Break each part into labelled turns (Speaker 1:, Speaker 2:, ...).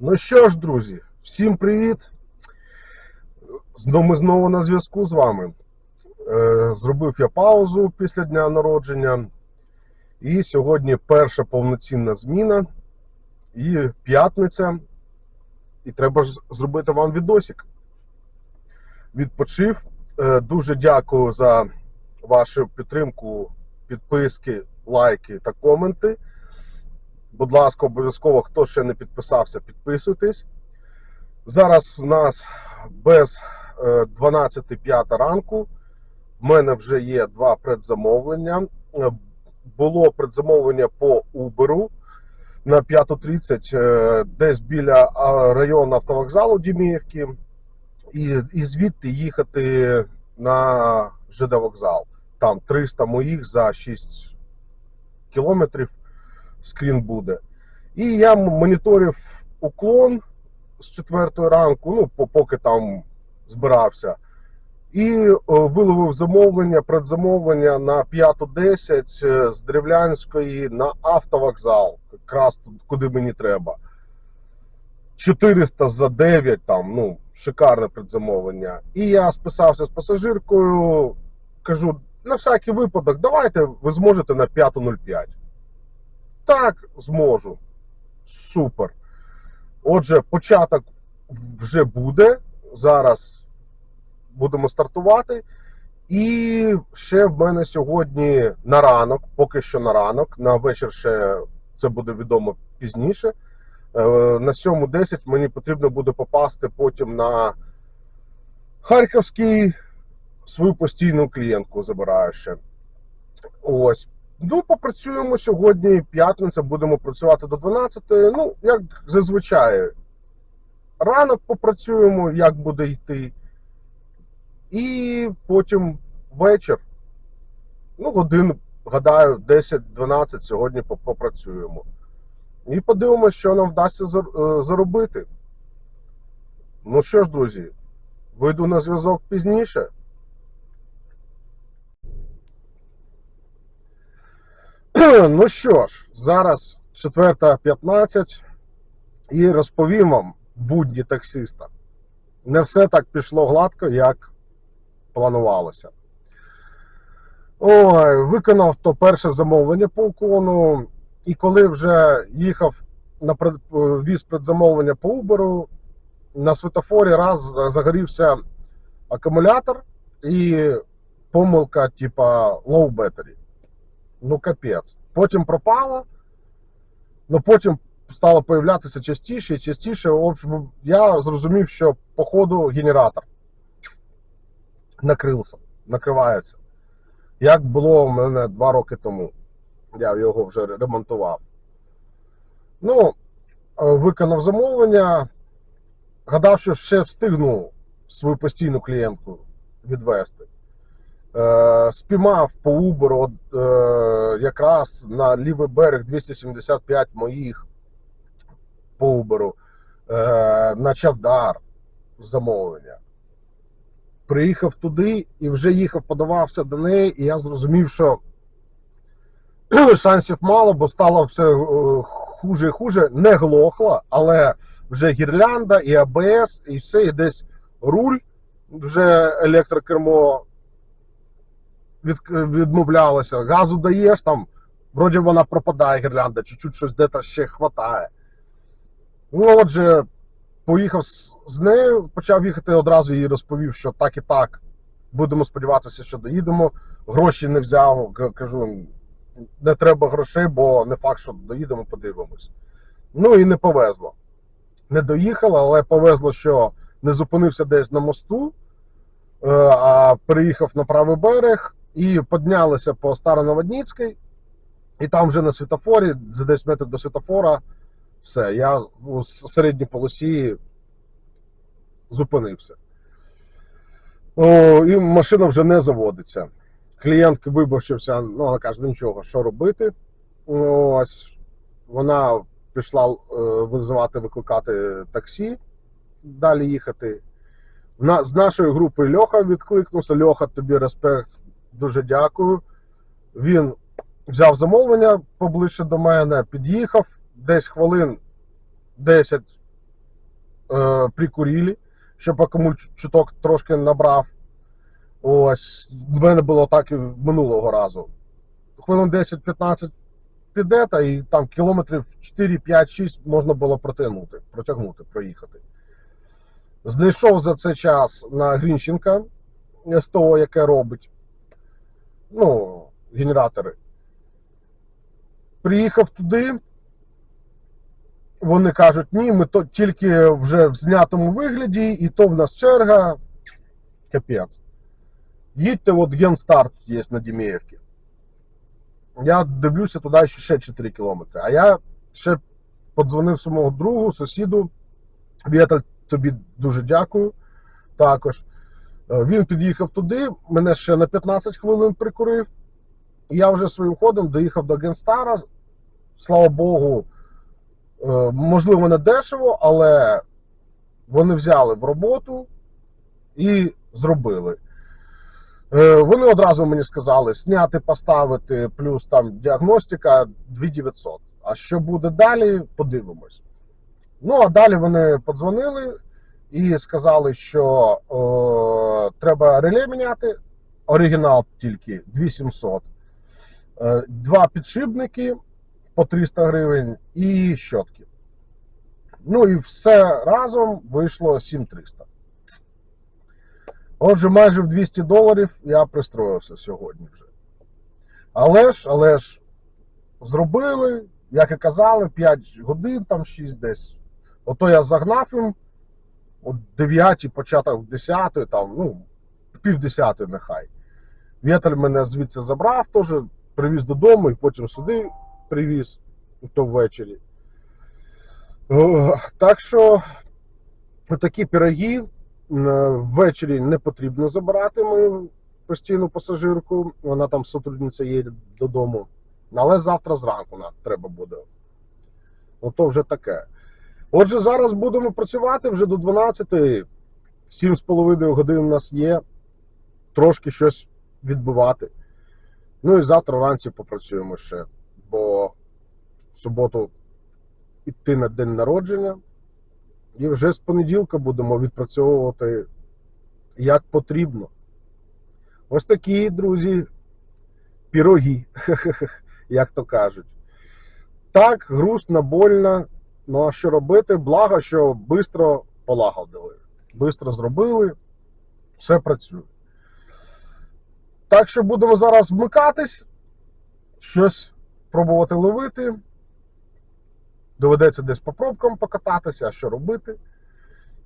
Speaker 1: Ну що ж, друзі, всім привіт! Ми знову на зв'язку з вами. Е, Зробив я паузу після дня народження. І сьогодні перша повноцінна зміна. І п'ятниця. І треба ж зробити вам відосик. Відпочив. Е, Дуже дякую за вашу підтримку, підписки, лайки та коменти. Будь ласка, обов'язково, хто ще не підписався, підписуйтесь. Зараз в нас без е, 12.05 ранку. В мене вже є два предзамовлення. Е, Було предзамовлення по Uber на 5.30 е, десь біля району автовокзалу Діміївки. І, і звідти їхати на ЖД вокзал. Там 300 моїх за 6 кілометрів скрін буде. І я моніторив уклон з 4 ранку, ну, поки там збирався. І е, виловив замовлення, предзамовлення на 5.10 е, з Древлянської на автовокзал, якраз куди мені треба. 400 за 9, там, ну, шикарне предзамовлення. І я списався з пасажиркою, кажу, на всякий випадок, давайте ви зможете на 5.05. Так, зможу. Супер. Отже, початок вже буде. Зараз будемо стартувати. І ще в мене сьогодні на ранок, поки що на ранок, на вечір ще це буде відомо пізніше. Е, На 7.10 мені потрібно буде попасти потім на Харківський свою постійну клієнтку забираю ще. Ось. Ну, попрацюємо сьогодні, п'ятниця, будемо працювати до 12. Ну, як зазвичай, ранок попрацюємо, як буде йти. І потім вечір. Ну, годин, гадаю, 10-12 сьогодні попрацюємо. І подивимося, що нам вдасться е, заробити. Ну що ж, друзі, вийду на зв'язок пізніше. Ну що ж, зараз 4.15 і розповім вам будні таксиста. Не все так пішло гладко, як планувалося. Ой, виконав то перше замовлення по уклону, і коли вже їхав на пред, віз предзамовлення по Uber, на светофорі раз загорівся акумулятор і помилка, типа low battery. Ну, капець. Потім пропало, ну потім стало появлятися частіше і частіше. Я зрозумів, що походу генератор накрився, накривається. Як було в мене два роки тому. Я його вже ремонтував. Ну, е, виконав замовлення. Гадав, що ще встигну свою постійну клієнтку відвести. Е, спіймав по Uber е, якраз на лівий берег 275 моїх по Uber, е, на Чавдар замовлення. Приїхав туди і вже їхав, подавався до неї, і я зрозумів, що шансів мало, бо стало все хуже і хуже. Не глохло, але вже гірлянда і АБС, і все, і десь руль, вже електрокермо від, відмовлялося. Газу даєш там, вроді вона пропадає гірлянда, чуть-чуть щось де-то ще хватає. Ну, отже, поїхав з, з нею, почав їхати одразу їй розповів, що так і так. Будемо сподіватися, що доїдемо. Гроші не взяв, кажу, не треба грошей, бо не факт, що доїдемо, подивимось. Ну і не повезло. Не доїхала, але повезло, що не зупинився десь на мосту, е, а переїхав на правий берег і піднялися по Староноводніцькій, і там вже на світофорі, за 10 метрів до світофора, все, я у середній полосі зупинився. О, і машина вже не заводиться. Клієнтки вибачився, ну, вона каже, нічого, що робити. Ось вона пішла е, визивати, викликати таксі, далі їхати. З нашої групи Льоха відкликнувся. Льоха, тобі респект, дуже дякую. Він взяв замовлення поближче до мене, під'їхав, десь хвилин 10 е, прикурили, щоб акумуль чуток трошки набрав. Ось, в мене було так і минулого разу. Хвилин 10-15 піде, та і там кілометрів 4, 5, 6 можна було протягнути, протягнути, проїхати. Знайшов за цей час на Грінченка СТО, яке робить ну, генератори. Приїхав туди. Вони кажуть, ні, ми то тільки вже в знятому вигляді, і то в нас черга. Капець. Їдьте, от Генстарт є на Дімієвці. Я дивлюся туди ще 4 кілометри. А я ще подзвонив своєму другу, сусіду. Віталь, тобі дуже дякую. Також. Е, Він під'їхав туди, мене ще на 15 хвилин прикурив. Я вже своїм ходом доїхав до Генстара. Слава Богу, е, можливо, не дешево, але вони взяли в роботу і зробили. Е, Вони одразу мені сказали: зняти, поставити, плюс там діагностика 2900. А що буде далі, подивимось. Ну, а далі вони подзвонили і сказали, що е, треба реле міняти. Оригінал тільки 2700. Е, Два підшипники по 300 гривень і щотки. Ну і все разом вийшло 7300. Отже, майже в 200 доларів я пристроївся сьогодні вже. Але ж, але ж, зробили, як і казали, 5 годин, там 6 десь. Ото я загнав їм о 9, початок 10, там, ну, пів 10 нехай. Вітель мене звідси забрав, теж привіз додому і потім сюди привіз, то ввечері. Так що такі пироги ввечері не потрібно забирати мою постійну пасажирку. Вона там сотрудниця їде додому. Але завтра зранку треба буде. Ото вже таке. Отже, зараз будемо працювати вже до 12. 7,5 годин у нас є. Трошки щось відбивати. Ну і завтра вранці попрацюємо ще, бо в суботу йти на день народження. І вже з понеділка будемо відпрацьовувати як потрібно. Ось такі, друзі, піроги, як то кажуть. Так, грустно, больно. Ну а що робити? Благо, що швидко полагодили. Бистро зробили, все працює. Так що будемо зараз вмикатись, щось пробувати ловити. Доведеться десь по пробкам покататися, а що робити.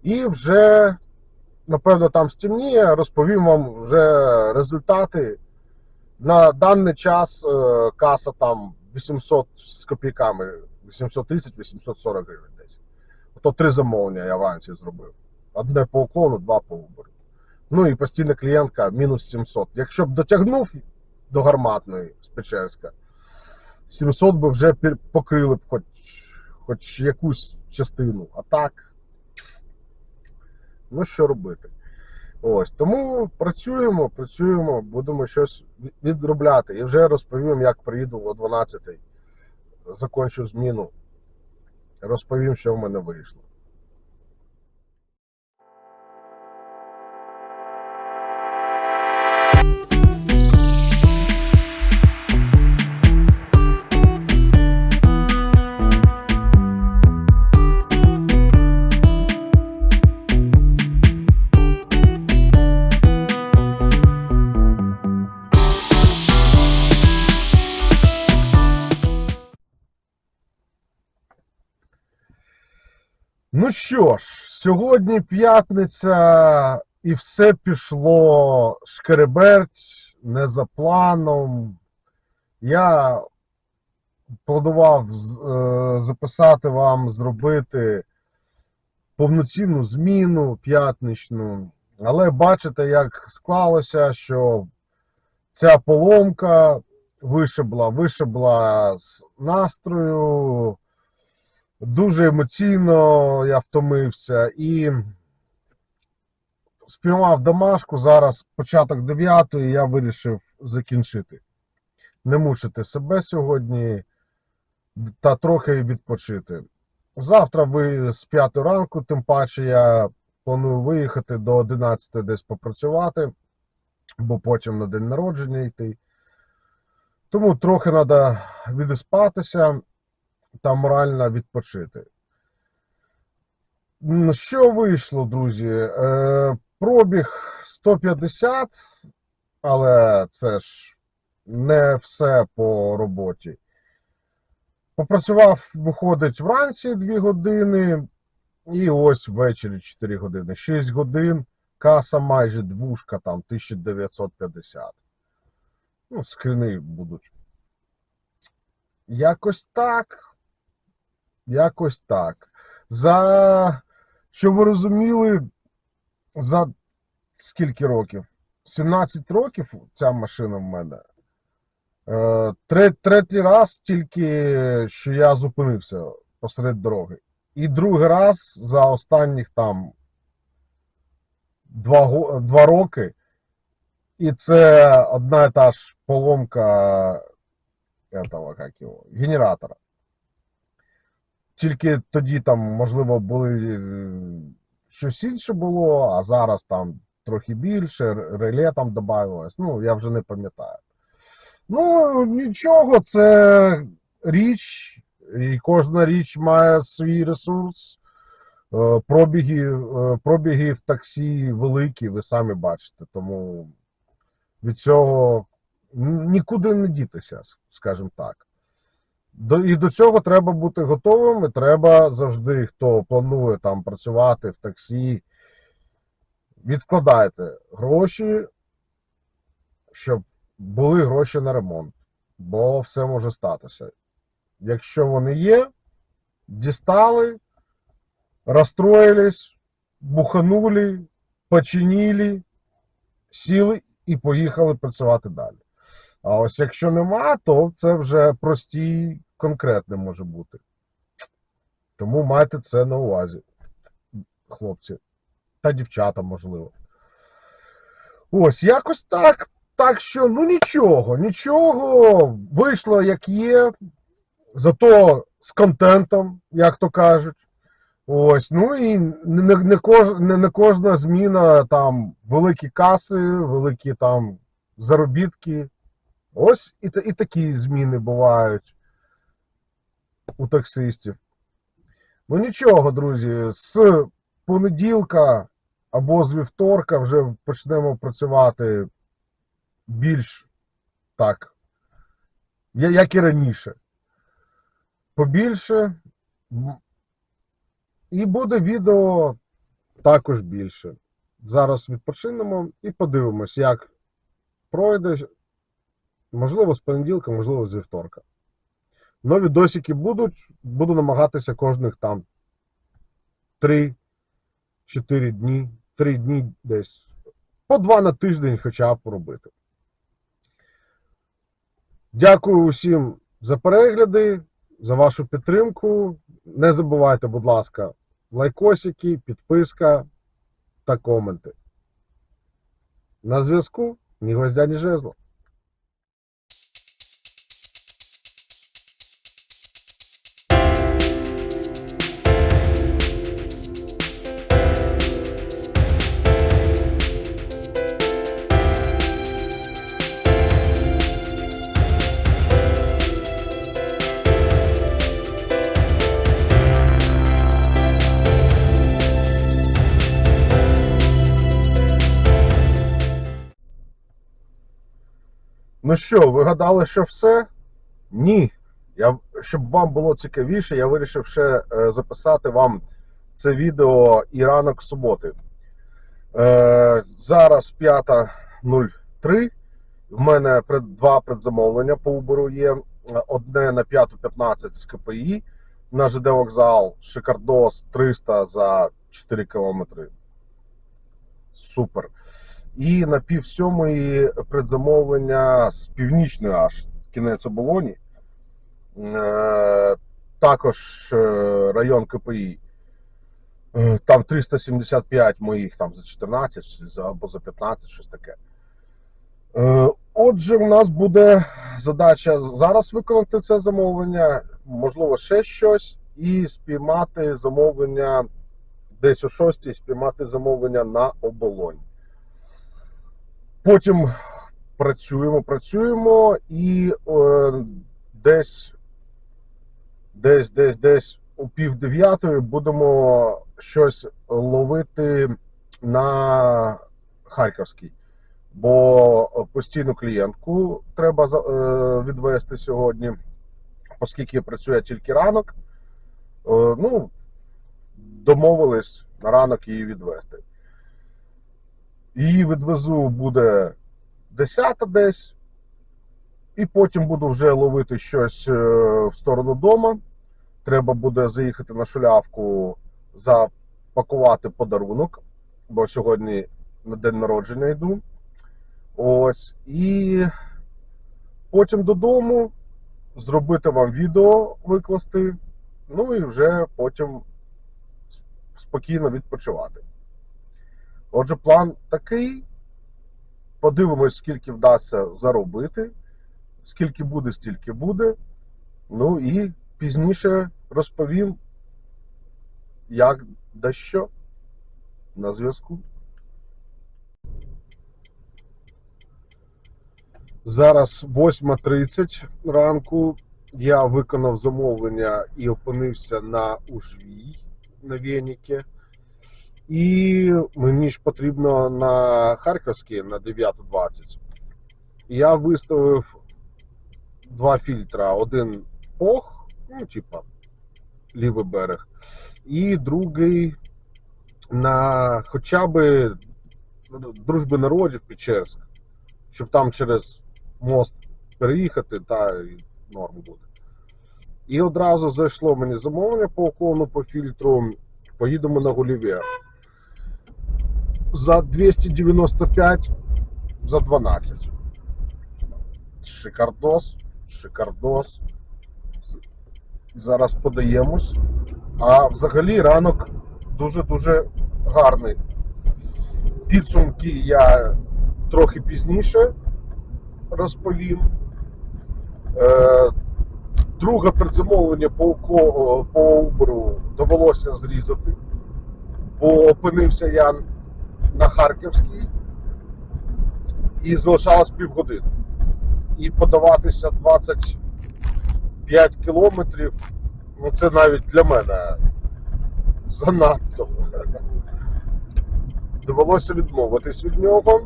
Speaker 1: І вже, напевно, там стімніє, розповім вам вже результати. На даний час е, каса там 800 з копійками, 830-840 гривень десь. Ото три замовлення я вранці зробив. Одне по уклону, два по убору. Ну і постійна клієнтка мінус 700. Якщо б дотягнув до гарматної з Печерська, 700 би вже покрили б хоч, хоч якусь частину. А так, ну що робити? Ось тому працюємо, працюємо, будемо щось відробляти. І вже розповім, як приїду о 12 Закончу зміну. Розповім, що в мене вийшло. Ну що ж, сьогодні п'ятниця, і все пішло шкереберть, не за планом. Я планував е, записати вам, зробити повноцінну зміну п'ятничну, але бачите, як склалося, що ця поломка вишибла, вишибла з настрою. Дуже емоційно я втомився і спіймав домашку. Зараз початок 9 я вирішив закінчити. Не мучити себе сьогодні та трохи відпочити. Завтра ви з 5 ранку, тим паче я планую виїхати до 11 десь попрацювати, бо потім на день народження йти. Тому трохи треба відіспатися та морально відпочити. Що вийшло, друзі? Е, пробіг 150, але це ж не все по роботі. Попрацював, виходить, вранці 2 години, і ось ввечері 4 години. 6 годин, каса майже двушка, там 1950. Ну, скрини будуть. Якось так. Якось так. За, щоб ви розуміли, за скільки років? 17 років ця машина в мене. Е, Третій раз тільки що я зупинився посеред дороги. І другий раз за останніх там два, два роки. І це одна і та ж поломка этого, як його, генератора. Тільки тоді там, можливо, були е, щось інше було, а зараз там трохи більше, реле там додавалось. Ну, я вже не пам'ятаю. Ну, нічого, це річ, і кожна річ має свій ресурс. Е, Пробіги, е, пробіги в таксі великі, ви самі бачите, тому від цього нікуди не дітися, скажімо так. До, і до цього треба бути готовим, і треба завжди, хто планує там працювати в таксі, відкладайте гроші, щоб були гроші на ремонт, бо все може статися. Якщо вони є, дістали, розстроїлись, буханули, починили, сіли і поїхали працювати далі. А ось якщо нема, то це вже прості, конкретне може бути. Тому майте це на увазі, хлопці. Та дівчата, можливо. Ось, якось так. Так що, ну нічого, нічого. Вийшло як є. Зато з контентом, як то кажуть. Ось, ну і не, не, кож, не, не кожна зміна там великі каси, великі там заробітки. Ось і, і такі зміни бувають у таксистів. Ну нічого, друзі, з понеділка або з вівторка вже почнемо працювати більш так, як і раніше. Побільше. І буде відео також більше. Зараз відпочинемо і подивимось, як пройде. Можливо, з понеділка, можливо, з вівторка. Нові досики будуть. Буду намагатися кожних там 3-4 дні, 3 дні десь. По 2 на тиждень хоча б робити. Дякую усім за перегляди, за вашу підтримку. Не забувайте, будь ласка, лайкосики, підписка та коменти. На зв'язку ні гвоздя, ні жезло. Ну що, ви гадали, що все? Ні. Я, щоб вам було цікавіше, я вирішив ще е, записати вам це відео і ранок суботи. Е, зараз 5.03. В мене два предзамовлення по Uber є. Е, Одне на 5.15 з КПІ на ЖД вокзал. Шикардос 300 за 4 кілометри. Супер. І на пів сьомої предзамовлення з північної аж кінець оболоні. Е, також е, район КПІ. Е, Там 375 моїх там за 14 за- або за 15, щось таке. Отже, у нас буде задача зараз виконати це замовлення, можливо, ще щось. і спіймати замовлення десь о 6 спіймати замовлення на оболонь. Потім працюємо, працюємо і е, десь, десь, десь, десь у пів дев'ятої будемо щось ловити на Харківській. Бо постійну клієнтку треба е, відвести сьогодні, оскільки працює тільки ранок. Е, ну, домовились на ранок її відвести. Її відвезу буде 10 десь, і потім буду вже ловити щось е, в сторону дома. Треба буде заїхати на шулявку, запакувати подарунок, бо сьогодні на день народження йду. Ось. І потім додому зробити вам відео, викласти, ну і вже потім спокійно відпочивати. Отже, план такий. Подивимось, скільки вдасться заробити. Скільки буде, стільки буде. Ну і пізніше розповім, як да що на зв'язку. Зараз 8.30 ранку. Я виконав замовлення і опинився на Ужвій на Вєніки. І мені ж потрібно на Харківській на 9.20. Я виставив два фільтра: один ПОХ, ну, типа лівий берег, і другий на хоча б дружби народів Печерськ, щоб там через мост переїхати, та норм буде. І одразу зайшло мені замовлення по уклону по фільтру. Поїдемо на Гулівер. За 295 за 12. Шикардос, шикардос. Зараз подаємось. А взагалі ранок дуже-дуже гарний. Підсумки я трохи пізніше розповім. Е, друге предзамовлення по, по Uber довелося зрізати, бо опинився я на Харківській і залишалось півгодини. І подаватися 25 кілометрів, ну це навіть для мене занадто. Довелося відмовитись від нього,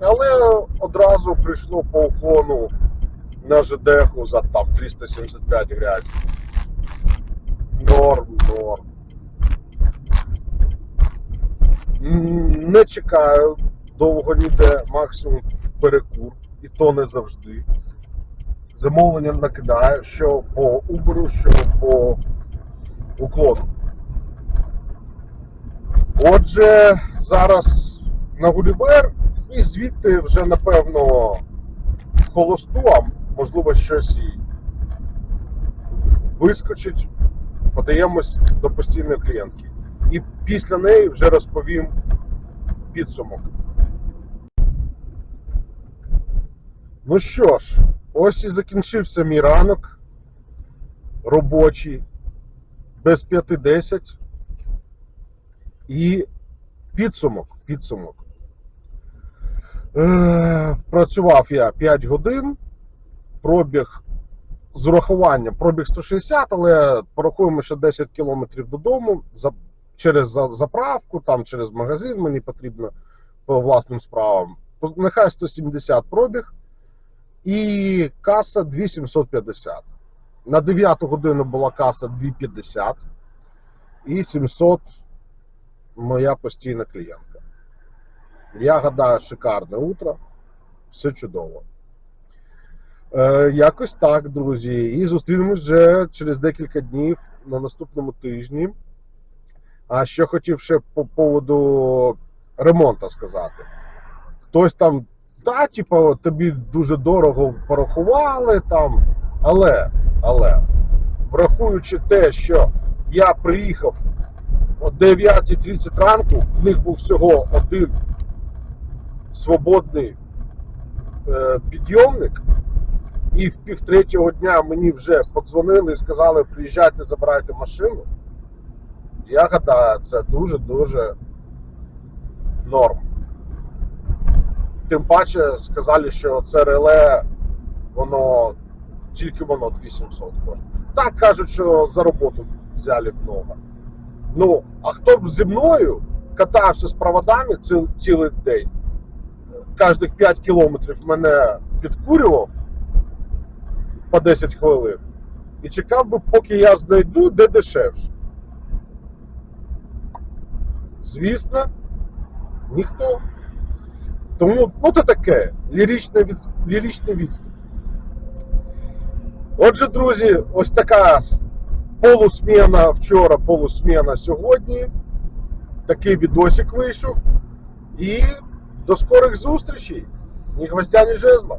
Speaker 1: але одразу прийшло по уклону на ЖДХу за там 375 грязь. Норм, норм. Не чекаю довго ніде, максимум перекур, і то не завжди. Замовлення накидаю, що по Uber, що по уклону. Отже, зараз на Гулівер і звідти вже напевно холосту, а можливо щось і вискочить. Подаємось до постійної клієнтки. І після неї вже розповім підсумок. Ну що ж, ось і закінчився мій ранок робочий без 5-10. І підсумок. підсумок. Е, працював я 5 годин, пробіг з урахуванням, пробіг 160, але порахуємо, що 10 кілометрів додому через заправку, там через магазин мені потрібно по власним справам. Нехай 170 пробіг і каса 2750. На 9 годину була каса 250 і 700 моя постійна клієнтка. Я гадаю, шикарне утро, все чудово. Е, якось так, друзі. І зустрінемось вже через декілька днів на наступному тижні. А що хотів ще по поводу ремонту сказати. Хтось там, та, типу, тобі дуже дорого порахували там, але, але, врахуючи те, що я приїхав о 9.30 ранку, в них був всього один свободний е, підйомник, і в півтретього дня мені вже подзвонили і сказали, приїжджайте, забирайте машину. Я гадаю, це дуже-дуже норм. Тим паче сказали, що це реле, воно тільки воно 2700 коштує. Так кажуть, що за роботу взяли б много. Ну, а хто б зі мною катався з проводами ціл, цілий день, кожних 5 кілометрів мене підкурював по 10 хвилин і чекав би, поки я знайду де дешевше. Звісно, ніхто. Тому ну це таке ліричний, від, ліричний відступ. Отже, друзі, ось така полусміна вчора, полусміна сьогодні. Такий відосик вийшов. І до скорих зустрічей. Ні гвоздя, ні жезла.